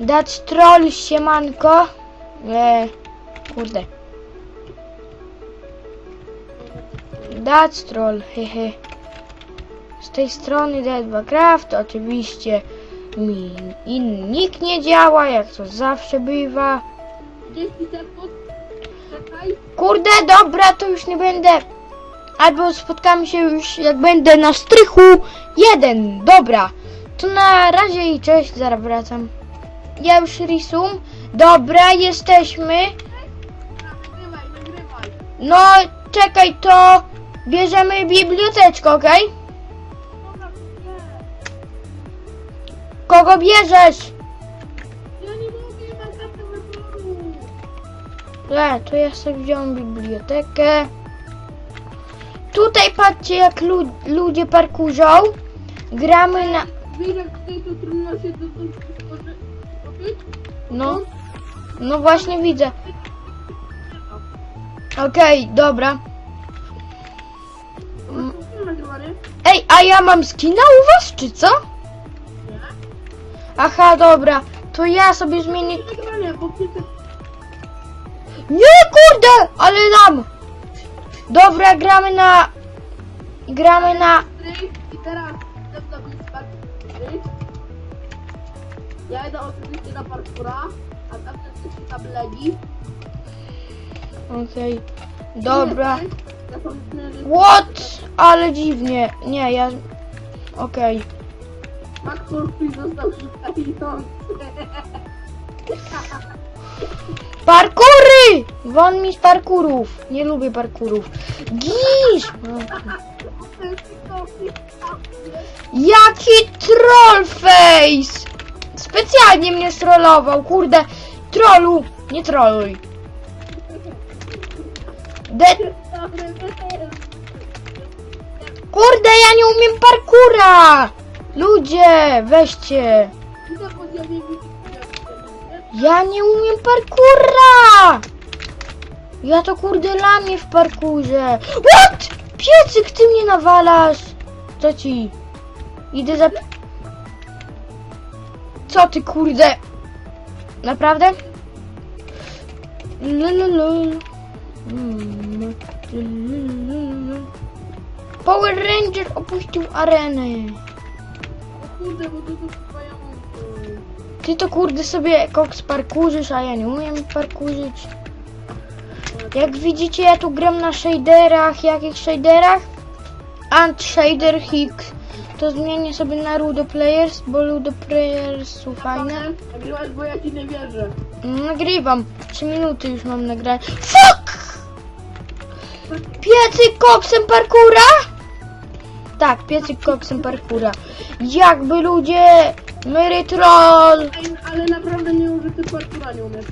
Dać troll siemanko. E, kurde. Dać troll, hehe. Z tej strony D2 Craft oczywiście mi in, nikt nie działa, jak to zawsze bywa. Kurde, dobra, to już nie będę. Albo spotkamy się już, jak będę na strychu. Jeden, dobra. To na razie i cześć, zaraz wracam. Ja już risum. Dobra, jesteśmy. Nagrywaj, nagrywaj. No, czekaj, to bierzemy biblioteczkę, nie. Kogo bierzesz? Ja nie mogę, mam kartę wyboru. Le, to ja sobie wziąłem bibliotekę. Tutaj patrzcie, jak lu ludzie parkurzą. Gramy na... Jak tutaj to trudno się? No, no właśnie widzę. Okej, dobra. To nagrywanie? Ej, a ja mam skina u was, czy co? Aha, dobra. To ja sobie zmienię... Nie, kurde! Ale dam! Dobra, gramy na... Gramy na... Ja idę oczywiście na parkura, a tam też się tam legi. Okej. Dobra. Ja są What? Ale dziwnie. Nie, ja... Okej. Parkour został szukający. Parkury! Won mi z parkurów. Nie lubię parkurów. Gisz! Jaki troll face! Specjalnie mnie strollował, kurde. Trollu, nie trolluj. De kurde, ja nie umiem parkura! Ludzie, weźcie. Ja nie umiem parkura! Ja to kurde lamię w parkurze. What? Piecyk, ty mnie nawalasz. Co ci? Idę za... Co ty kurde? Naprawdę? Power Ranger opuścił arenę. Kurde, bo to Ty to kurde sobie koks parkurzysz, a ja nie umiem parkurzyć. Jak widzicie, ja tu gram na shaderach. Jakich shaderach? Ant Shader Hicks. To zmienię sobie na Ludo Players, bo Ludo Players są fajne. Nagrywać, bo ja ci nie wierzę. Nagrywam. 3 minuty już mam nagrać. Fuck! Piecyk koksem parkura? Tak, piecyk koksem parkura. Jakby ludzie... Mary Troll. Ale naprawdę nie użyty parkura nie umiesz.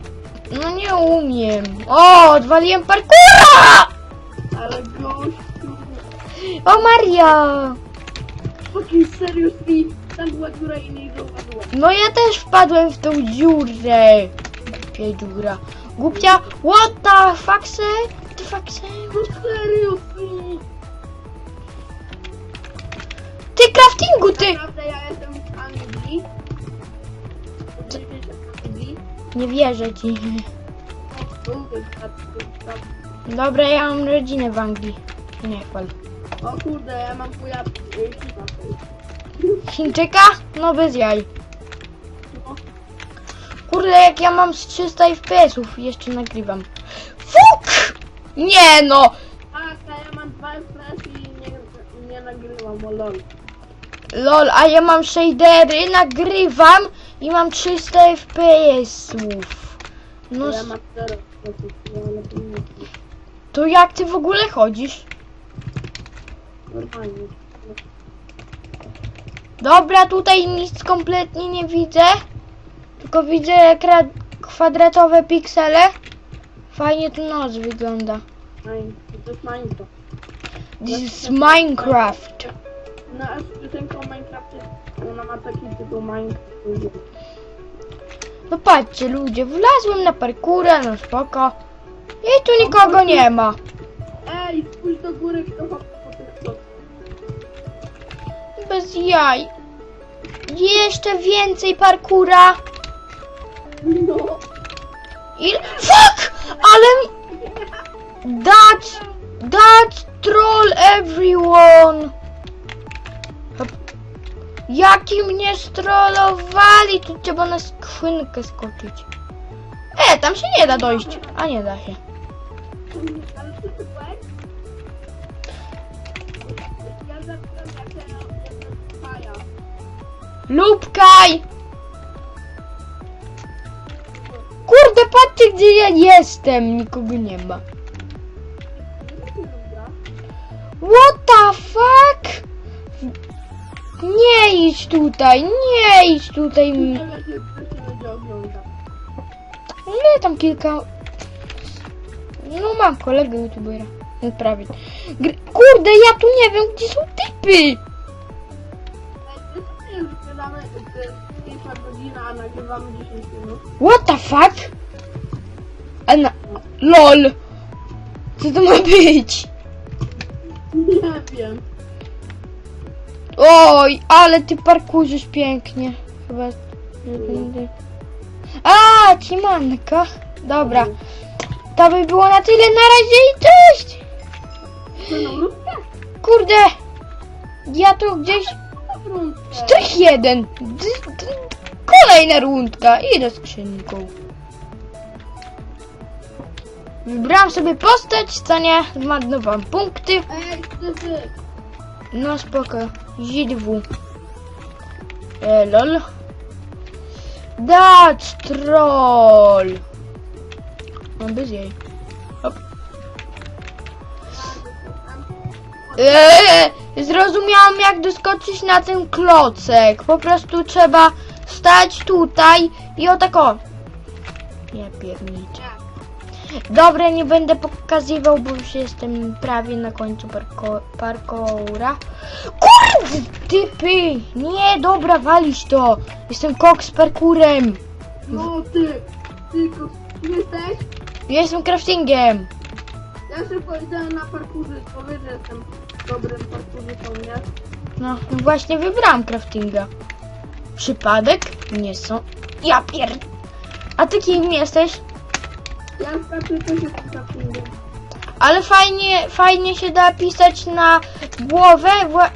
No nie umiem. O, odwaliłem parkura! Ale gościu... O Maria! Fucking seriously, tam była dziura i nie zauważyła. No ja też wpadłem w tą dziurę. Głupia dziura. Głupia... What the fuck say? What the fuck? No seriously! Ty craftingu, ty! Naprawdę ja jestem z Anglii. Z? Nie wierzę ci. Dobra, ja mam rodzinę w Anglii. Nie chwal. O kurde, ja mam chuja... y, tutaj. Chińczyka? No bez jaj. No, Kurde, jak ja mam z 300 FPS-ów jeszcze nagrywam. Fuck! Nie no! Tak, a ja mam 2 FPS i nie, nie nagrywam, bo lol. Lol, a ja mam shadery, nagrywam i mam 300 FPS-ów. No, Ja s- mam 0 FPS, ja lepiej nie to jak ty w ogóle chodzisz? Normalnie. Dobra, tutaj nic kompletnie nie widzę. Tylko widzę kwadratowe piksele. Fajnie tu noc wygląda. Mine, to jest Minecraft. This is Minecraft. No a z piosenką o Minecrafcie, ona ma taki tytuł Minecraft. No patrzcie ludzie, wlazłem na parkurę, no spoko. I tu nikogo nie ma. Ej, spójrz do góry, kto Bez jaj. Jeszcze więcej parkura. Il... Fuck! Ale... That's... That's troll everyone! Jaki mnie strollowali! Tu trzeba na skrzynkę skoczyć. E, tam się nie da dojść. A nie da się. Ja Lubkaj! Kurde, patrzcie gdzie ja jestem. Nikogo nie ma. What the fuck? Nie idź tutaj, nie idź tutaj. Nie tam kilka... No mam kolegę youtubera. Prawie. Kurde, ja tu nie wiem, gdzie są typy. A nagrywamy 10 minut. What the fuck? A na... LOL. Co to ma być? Nie wiem. Oj, ale ty parkurzysz pięknie. Chyba... że będę- A, cimanka. Dobra. To by było na tyle. Na razie i cześć. Będą róbkę? Kurde. Ja tu gdzieś... Strych jeden. D- d- Kolejna rundka. Idę skrzynką. Wybrałam sobie postać, co nie? Punkty. No spoko. ZW. E, lol. Dać troll. No bez jej. Hop. Eee, zrozumiałam jak doskoczyć na ten klocek. Po prostu trzeba stać tutaj i o tak o. Ja pierniczę. Dobra, nie będę pokazywał, bo już jestem prawie na końcu parko parkoura. Kurde, typy! Nie, dobra, walić to. Jestem kok z parkurem. No ty, tylko jesteś? Jestem craftingiem. Ja się powiedziałem na parkurze, powiedz, że jestem dobrym parkurzystą, nie? No, właśnie wybrałam craftinga. Przypadek? Nie są. Ja pier... A ty kim jesteś? Ja też. Ale fajnie, fajnie się da pisać na głowę. Wła...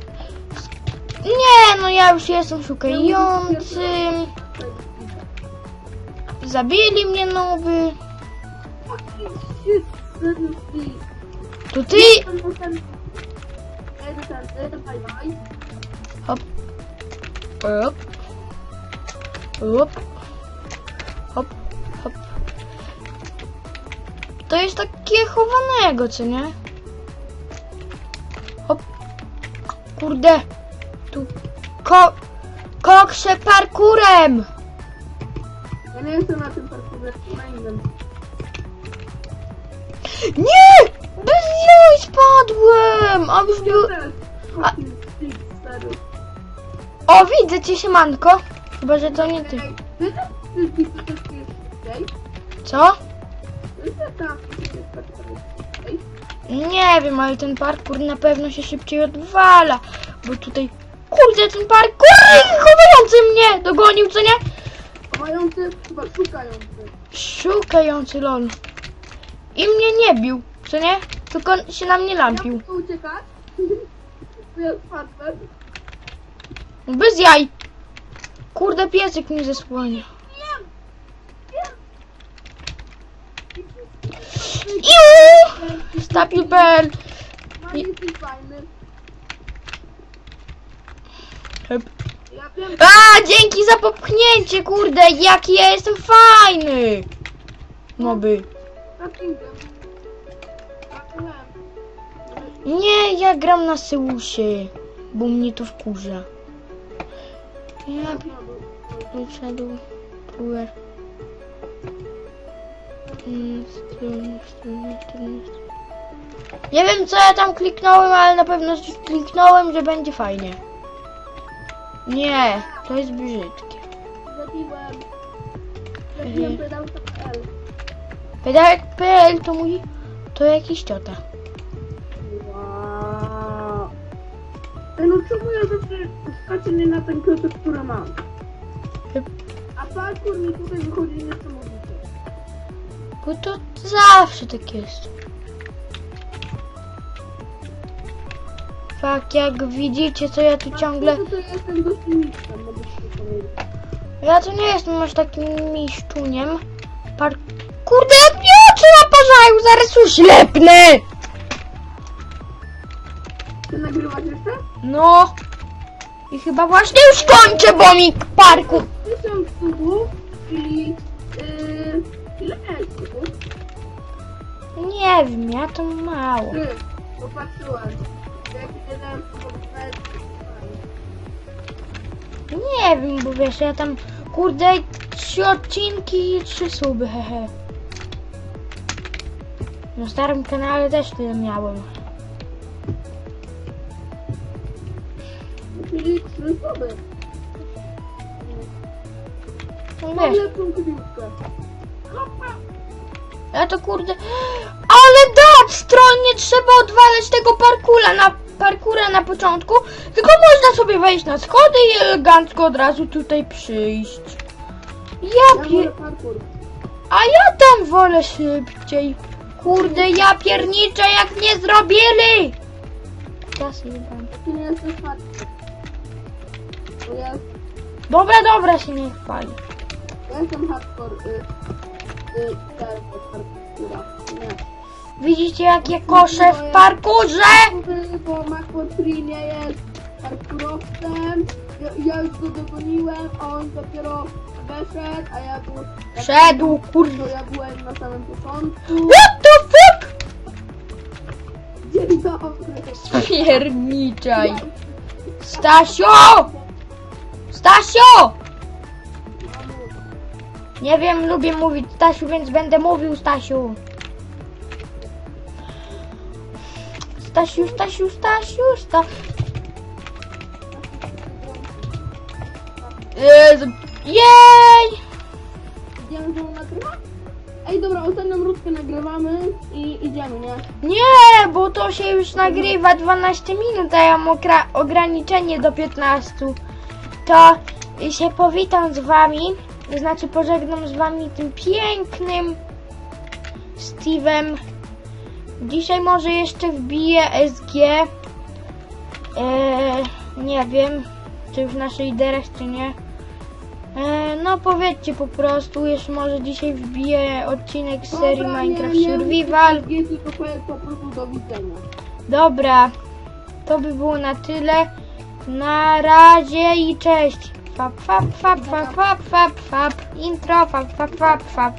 Nie, no ja już jestem szukającym. Zabili mnie nowy. To ty? Hop. Hop. Hop. Hop. Hop. To jest takie chowanego, co nie? Hop. Kurde. Tu. Ko... Koksze parkurem! Ja nie jestem na tym parkurze, na innym. Nie! Bez jaj spadłem! A już był... Serio. O, widzę cię, siemanko. Chyba, że to nie ty. Co? Nie wiem, ale ten parkour na pewno się szybciej odwala, bo tutaj... Kurde, ten parkour chowający mnie dogonił, co nie? Mający, chyba szukający. Szukający lol. I mnie nie bił, co nie? Tylko się na mnie Ja lampił. muszę uciekać. Bez jaj. Kurde, piesek mnie zasłania. Iu! Ja wiem, A, dzięki za popchnięcie, kurde, jaki ja jestem fajny! Moby. Nie, ja gram na Seusie, bo mnie to wkurza. Ja wyszedł strony. Nie wiem co ja tam kliknąłem, ale na pewno kliknąłem, że będzie fajnie. Nie, to jest brzydkie. Zabiłem. Zabiłem pedał.pl. Pedałek.pl to mój... to jakiś ciota. Skaczę nie na ten klocek, który mam? A parkour mi tutaj wychodzi niesamowicie. odcinku, to zawsze tak jest. Tak, jak widzicie, co ja tu ciągle... Ja jestem dość mistrzem, mogę ci powiedzieć. Ja tu nie jestem aż takim miszczuniem. Par... Kurde, jak mnie oczy naparzają, zaraz uślepnę! Ty nagrywasz jeszcze? No. I chyba właśnie już kończę, bo mi parku... Czyli... Yy, ile miałeś subów? Nie wiem, ja to mało. Trzy, popatrzyłem. Jak jeden subów Nie wiem, bo wiesz, ja tam, kurde, trzy odcinki i trzy suby, hehe. Na starym kanale też tyle miałem. Czyli trzy. No Mam wiesz, lepszą. Hopa! ja to kurde... Ale dat, stron nie trzeba odwalać tego parkura na, parkura na początku, tylko można sobie wejść na schody i elegancko od razu tutaj przyjść. Ja Ja pier... wolę parkour. A ja tam wolę szybciej. Kurde, ja pierniczę jak mnie zrobili! Ja sobie dam. Ty nie jesteś. Bo ja, Dobra, dobra, się nie chwali. ja jestem hardcore. Y, y, teraz hardcore. Nie. Widzicie jak ja koszę w parkurze? Kurde, Bo Free nie jest. Ja, ja już go dogoniłem, a on dopiero weszedł, a ja był... Wszedł, kurde. To ja byłem na samym początku. What the fuck? Dzień dobry. Pierniczaj. Stasio! Stasio! Nie wiem, lubię mówić Stasiu, więc będę mówił Stasiu. Stasiu, Stasiu, Stasiu, Stasiu. Jezu. Jej! Idziemy znowu nagrywać? Ej, dobra, ostatnią rutkę nagrywamy i idziemy, nie? Nie, bo to się już nagrywa 12 minut, a ja mam ograniczenie do 15. To się powitam z wami, to znaczy pożegnam z wami tym pięknym Steve'em. Dzisiaj może jeszcze wbiję SG. Eee, nie wiem, czy w naszych derach, czy nie. Eee, no powiedzcie po prostu, jeszcze może dzisiaj wbiję odcinek z serii Dobra, Minecraft nie, nie, Survival. Nie, tylko powiem po prostu do widzenia. Dobra, to by było na tyle. Na razie i cześć. Fap, fap, fap, fap, fap, fap, fap. Intro, fap, fap, fap, fap.